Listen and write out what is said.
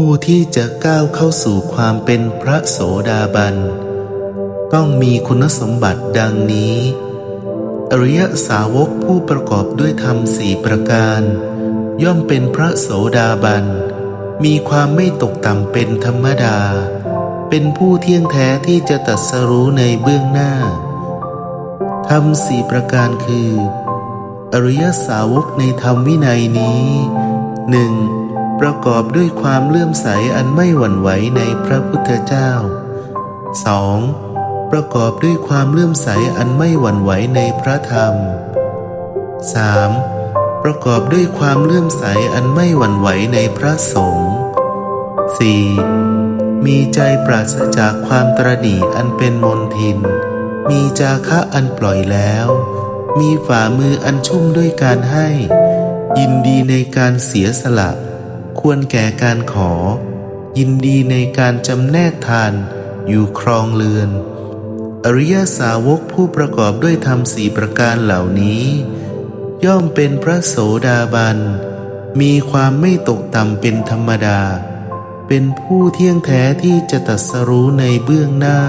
ผู้ที่จะก้าวเข้าสู่ความเป็นพระโสดาบัน ต้องมีคุณสมบัติดังนี้ อริยสาวกผู้ประกอบด้วยธรรมสี่ประการ ย่อมเป็นพระโสดาบัน มีความไม่ตกต่ำเป็นธรรมดา เป็นผู้เที่ยงแท้ที่จะตรัสรู้ในเบื้องหน้า ธรรมสี่ประการคือ อริยสาวกในธรรมวินัยนี้หนึ่ง ประกอบด้วยความเลื่อมใสอันไม่หวั่นไหวในพระพุทธเจ้า 2. ประกอบด้วยความเลื่อมใสอันไม่หวั่นไหวในพระธรรม 3. ประกอบด้วยความเลื่อมใสอันไม่หวั่นไหวในพระสงฆ์ 4. มีใจปราศจากความตรณีอันเป็นมนทิน มีจาคะอันปล่อยแล้ว มีฝ่ามืออันชุ่มด้วยการให้ ยินดีในการเสียสละ ควรแก่การขอ ยินดีในการจำแนกทาน อยู่ครองเรือน อริยสาวกผู้ประกอบด้วยธรรมสี่ประการเหล่านี้ ย่อมเป็นพระโสดาบัน มีความไม่ตกต่ำเป็นธรรมดา เป็นผู้เที่ยงแท้ที่จะตรัสรู้ในเบื้องหน้า